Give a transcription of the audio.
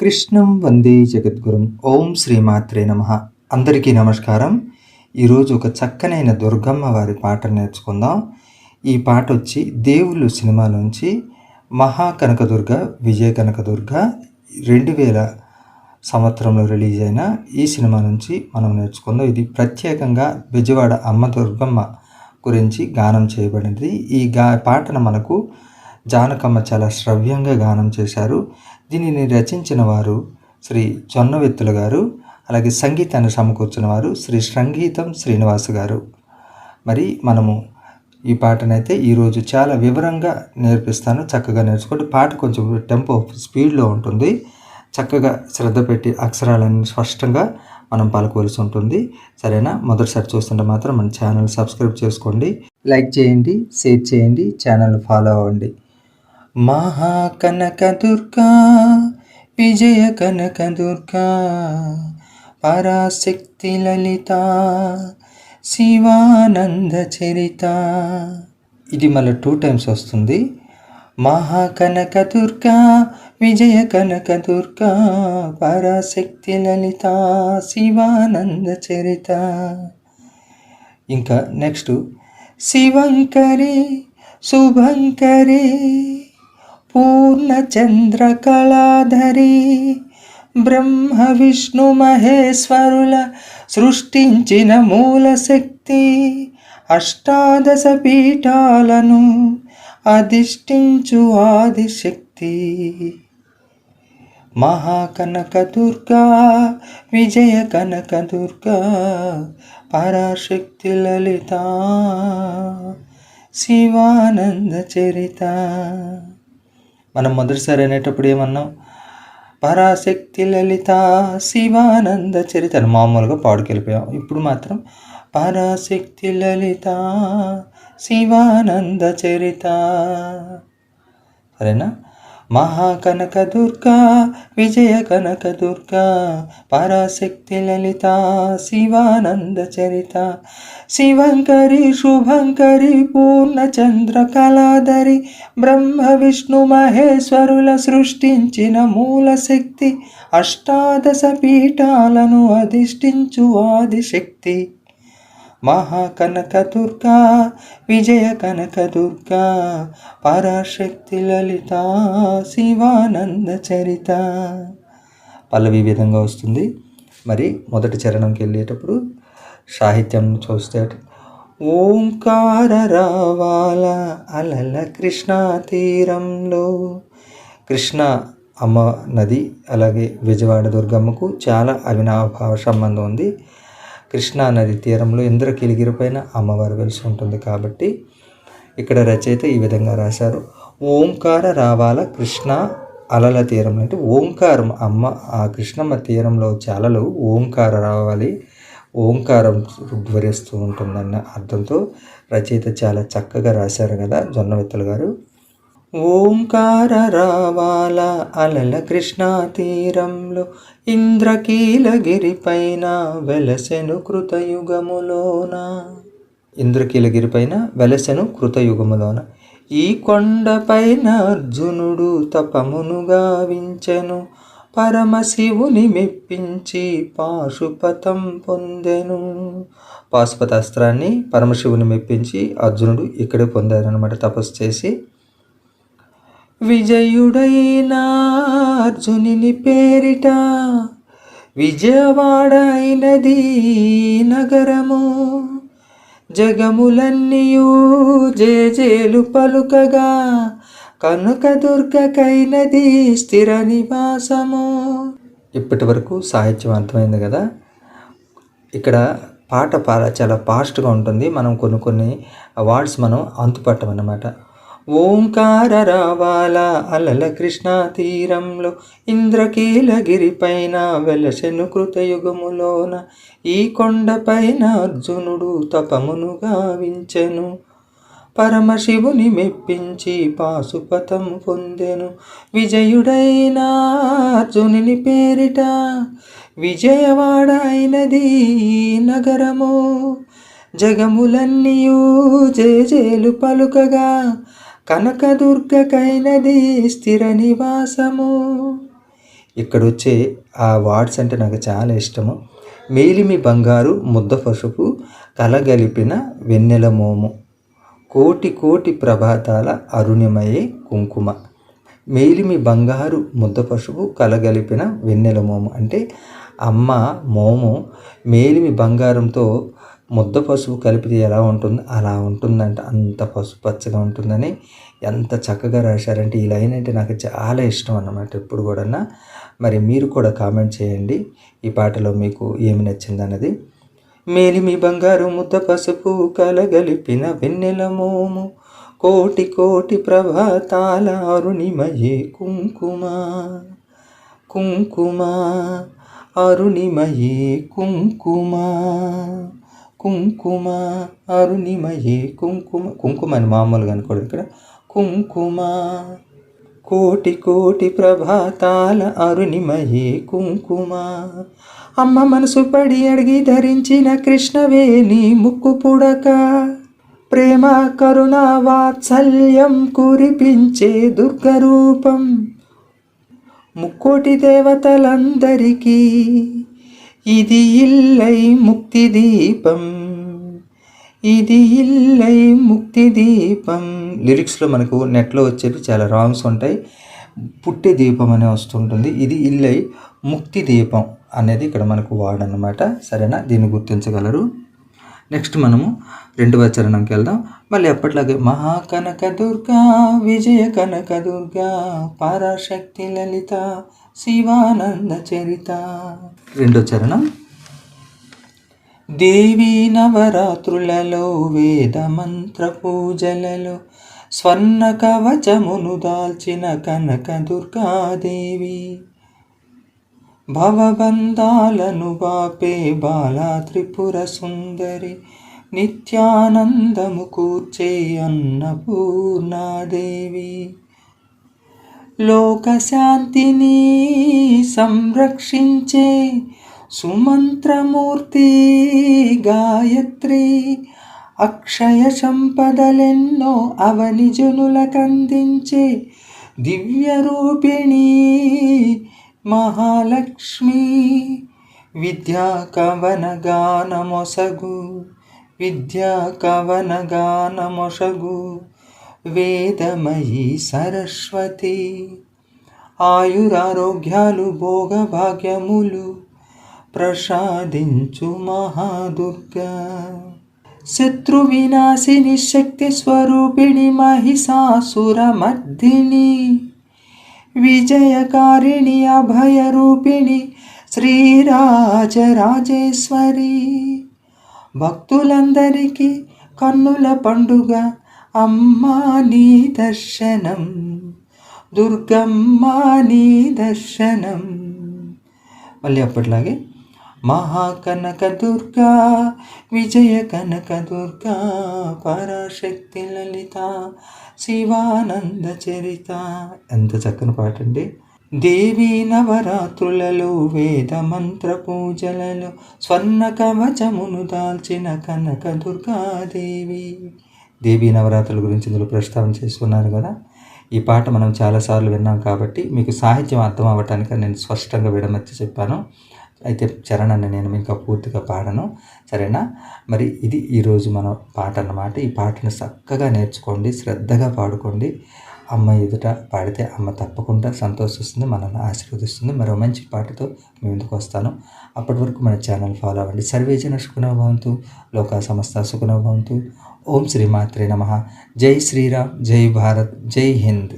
కృష్ణం వందే జగద్గురం. ఓం శ్రీమాత్రే నమ. అందరికీ నమస్కారం. ఈరోజు ఒక చక్కనైన దుర్గమ్మ వారి పాట నేర్చుకుందాం. ఈ పాట వచ్చి దేవుళ్ళు సినిమా నుంచి మహా కనకదుర్గ విజయ కనకదుర్గ రెండు వేల సంవత్సరంలో రిలీజ్ అయిన ఈ సినిమా నుంచి మనం నేర్చుకుందాం. ఇది ప్రత్యేకంగా బెజవాడ అమ్మ దుర్గమ్మ గురించి గానం చేయబడింది. ఈ గా పాటను మనకు జానకమ్మ చాలా శ్రవ్యంగా గానం చేశారు. దీనిని రచించిన వారు శ్రీ జొన్నవెత్తుల గారు అలాగే సంగీతాన్ని సమకూర్చిన వారు శ్రీ సంగీతం శ్రీనివాస్ గారు. మరి మనము ఈ పాటనైతే ఈరోజు చాలా వివరంగా నేర్పిస్తాను. చక్కగా నేర్చుకోండి పాట కొంచెం టెంపో స్పీడ్లో ఉంటుంది. చక్కగా శ్రద్ధ పెట్టి అక్షరాలన్నీ స్పష్టంగా మనం పలుకోవాల్సి ఉంటుంది. సరేనా? మొదటిసారి చూస్తుంటే మాత్రం మన ఛానల్ సబ్స్క్రైబ్ చేసుకోండి. లైక్ చేయండి షేర్ చేయండి ఛానల్ ఫాలో అవ్వండి. మహాకనక దుర్గా విజయ కనక దుర్గా పరాశక్తి లలిత శివానంద చరిత. ఇది మళ్ళీ టూ టైమ్స్ వస్తుంది. మహాకనక దుర్గా విజయ కనక దుర్గా పరాశక్తి లలిత శివానంద చరిత. ఇంకా నెక్స్ట్ శివంకరే శుభంకరే. పూర్ణచంద్రకళాధరి బ్రహ్మ విష్ణు మహేశ్వరుల సృష్టించిన మూలశక్తి అష్టాదశ పీఠాలను అధిష్ఠించు ఆదిశక్తి. మహాకనక దుర్గా విజయ కనకదుర్గా పరాశక్తి లలిత శివానంద చరిత. మనం మొదటిసారి అనేటప్పుడు ఏమన్నాం? పరాశక్తి లలిత శివానంద చరిత అని మామూలుగా పాడుకెళ్ళిపోయాం. ఇప్పుడు మాత్రం పరాశక్తి లలిత శివానంద చరిత సరేనా? మహాకనక దుర్గా విజయ కనక దుర్గా పరాశక్తి లలిత శివానంద చరిత శివంకరి శుభంకరి పూర్ణచంద్ర కళాధరి బ్రహ్మ విష్ణు మహేశ్వరుల సృష్టించిన మూలశక్తి అష్టాదశ పీఠాలను అధిష్ఠించు ఆదిశక్తి. మహాకనక దుర్గా విజయ కనక దుర్గా పరాశక్తి లలిత శివానంద చరిత. పల్లవి విధంగా వస్తుంది. మరి మొదటి చరణంకి వెళ్ళేటప్పుడు సాహిత్యం చూస్తే ఓంకార రావాల అలల కృష్ణా తీరంలో. కృష్ణ అమ్మ నది అలాగే విజయవాడ దుర్గమ్మకు చాలా అవినాభావ సంబంధం ఉంది. కృష్ణా నది తీరంలో ఇంద్రకిలిగిరి పైన అమ్మవారు వెలిసి ఉంటుంది కాబట్టి ఇక్కడ రచయిత ఈ విధంగా రాశారు. ఓంకార రావాల కృష్ణ అలల తీరం అంటే ఓంకారం అమ్మ ఆ కృష్ణమ్మ తీరంలో వచ్చే అలలు ఓంకార రావాలి ఓంకారం ఉద్వరిస్తూ ఉంటుందన్న అర్థంతో రచయిత చాలా చక్కగా రాశారు కదా జొన్నవిత్తలు గారు. ఓంకార రావాల అలల కృష్ణా తీరంలో ఇంద్రకీలగిరి పైన వెలసెను కృతయుగములోన. ఇంద్రకీలగిరి పైన వెలసెను కృతయుగములోన. ఈ కొండపైన అర్జునుడు తపమును గావించెను. పరమశివుని మెప్పించి పాశుపతం పొందెను. పాశుపత అస్త్రాన్ని పరమశివుని మెప్పించి అర్జునుడు ఇక్కడే పొందారనమాట తపస్సు చేసి విజయుడైన అర్జునిని పేరిట విజయవాడైనది నగరము. జగములన్నీయు జేజేలు పలుకగా కనుకదుర్గకైనది స్థిర నివాసము. ఇప్పటి వరకు సాహిత్యం అర్థమైంది కదా. ఇక్కడ పాట పా చాలా ఫాస్ట్గా ఉంటుంది. మనం కొన్ని కొన్ని వర్డ్స్ మనం అంతుపట్టమన్నమాట. ఓంకార రావాల అలల కృష్ణా తీరంలో ఇంద్రకీలగిరి పైన వెలసెను కృతయుగములోన ఈ కొండపైన అర్జునుడు తపమును గావించెను. పరమశివుని మెప్పించి పాశుపతం పొందెను. విజయుడైన అర్జునుని పేరిట విజయవాడ అయినది నగరము. జగములన్నీయు జేజేలు పలుకగా కనకదుర్గకైనది స్థిర నివాసము. ఇక్కడ వచ్చే ఆ వార్డ్స్ అంటే నాకు చాలా ఇష్టము. మేలిమి బంగారు ముద్ద పసుపు కలగలిపిన వెన్నెల మోము. కోటి కోటి ప్రభాతాల అరుణిమయే కుంకుమ. మేలిమి బంగారు ముద్ద పసుపు కలగలిపిన వెన్నెల మోము. అంటే అమ్మ మోము మేలిమి బంగారంతో ముద్ద పసుపు కలిపితే ఎలా ఉంటుంది? అలా ఉంటుందంట. అంత పసుపు పచ్చగా ఉంటుందని ఎంత చక్కగా రాశారంటే ఈ లైన్ అంటే నాకు చాలా ఇష్టం అన్నమాట ఎప్పుడు కూడా మరి మీరు కూడా కామెంట్ చేయండి ఈ పాటలో మీకు ఏమి నచ్చింది అన్నది. మేలిమి బంగారు ముద్ద పసుపు కలగలిపిన వెన్నెల మోము కోటి కోటి ప్రభాతాల అరుణిమయే కుంకుమ కుంకుమ అరుణిమయే కుంకుమ. కుంకుమ అరుణిమయే కుంకుమ కుంకుమ అని మామూలుగా అనుకోడు ఇక్కడ. కుంకుమ కోటి కోటి ప్రభాతాల అరుణిమయే కుంకుమ. అమ్మ మనసు పడి అడిగి ధరించిన కృష్ణవేణి ముక్కు పుడక. ప్రేమ కరుణ వాత్సల్యం కురిపించే దుర్గరూపం. ముక్కోటి దేవతలందరికీ ఇది ఇల్లై ముక్తి దీపం. ఇది ఇల్లై ముక్తి దీపం. లిరిక్స్లో మనకు నెట్లో వచ్చేవి చాలా రాంగ్స్ ఉంటాయి. పుట్టి దీపం అనే వస్తుంటుంది. ఇది ఇల్లై ముక్తి దీపం అనేది ఇక్కడ మనకు వాడనమాట సరేనా? దీన్ని గుర్తించగలరు. నెక్స్ట్ మనము రెండవ చరణంకి వెళ్దాం. మళ్ళీ ఎప్పట్లాగే మహాకనక దుర్గా విజయ కనక దుర్గా పరాశక్తి లలిత శివానంద చరిత. రెండో చరణం. దేవీ నవరాత్రులలో వేద మంత్ర పూజలలో స్వర్ణ కవచమును దాల్చిన కనక దుర్గాదేవి. భవబంధాలను బాపే బాలా త్రిపుర సుందరి నిత్యానందము కూర్చే అన్నపూర్ణాదేవి. లోకశాంతిని సంరక్షించే సుమంత్రమూర్తి గాయత్రి. అక్షయ సంపదలెన్నో అవనిజనులకందించే దివ్యరూపిణి మహాలక్ష్మి. విద్యా కవన గానమొసగు విద్యా కవన గానమొసగు వేదమయీ సరస్వతి. ఆయురారోగ్యాలు భోగభాగ్యములు ప్రసాదించు మహాదుర్గా. శత్రు వినాశిని శక్తి స్వరూపిణి మహిషాసురమర్దిని విజయకారిణి అభయరూపిణి శ్రీరాజరాజేశ్వరి. భక్తులందరికీ కన్నుల పండుగ. అమ్మా నీ దర్శనం దుర్గమ్మ నీ దర్శనం. మళ్ళీ అప్పట్లాగే మహాకనక దుర్గా విజయ కనక దుర్గా పరాశక్తి లలిత శివానంద చరిత. ఎంత చక్కని పాట అండి. దేవి నవరాత్రులలో వేద మంత్ర పూజలలో స్వర్ణ కవచమును దాల్చిన కనక దుర్గాదేవి. దేవీ నవరాత్రుల గురించి ఇందులో ప్రస్తావన చేసుకున్నారు కదా. ఈ పాట మనం చాలాసార్లు విన్నాం కాబట్టి మీకు సాహిత్యం అర్థం అవ్వటానికి నేను స్పష్టంగా విడమర్చి చెప్పాను. అయితే చరణాన్ని నేను ఇంకా పూర్తిగా పాడను. సరేనా? మరి ఇది ఈరోజు మన పాట అన్నమాట. ఈ పాటను చక్కగా నేర్చుకోండి శ్రద్ధగా పాడుకోండి. అమ్మ ఎదుట పాడితే అమ్మ తప్పకుండా సంతోషిస్తుంది మనల్ని ఆశీర్వదిస్తుంది. మరో మంచి పాటతో మీ ముందుకు వస్తాను. అప్పటి వరకు మన ఛానల్ ఫాలో అవ్వండి. సర్వేజన సుఖనభవంతు లోకా సమస్త సుఖనభవంతు ఓం శ్రీ మాత్రే నమ జై శ్రీరామ్ జై భారత్ జై హింద్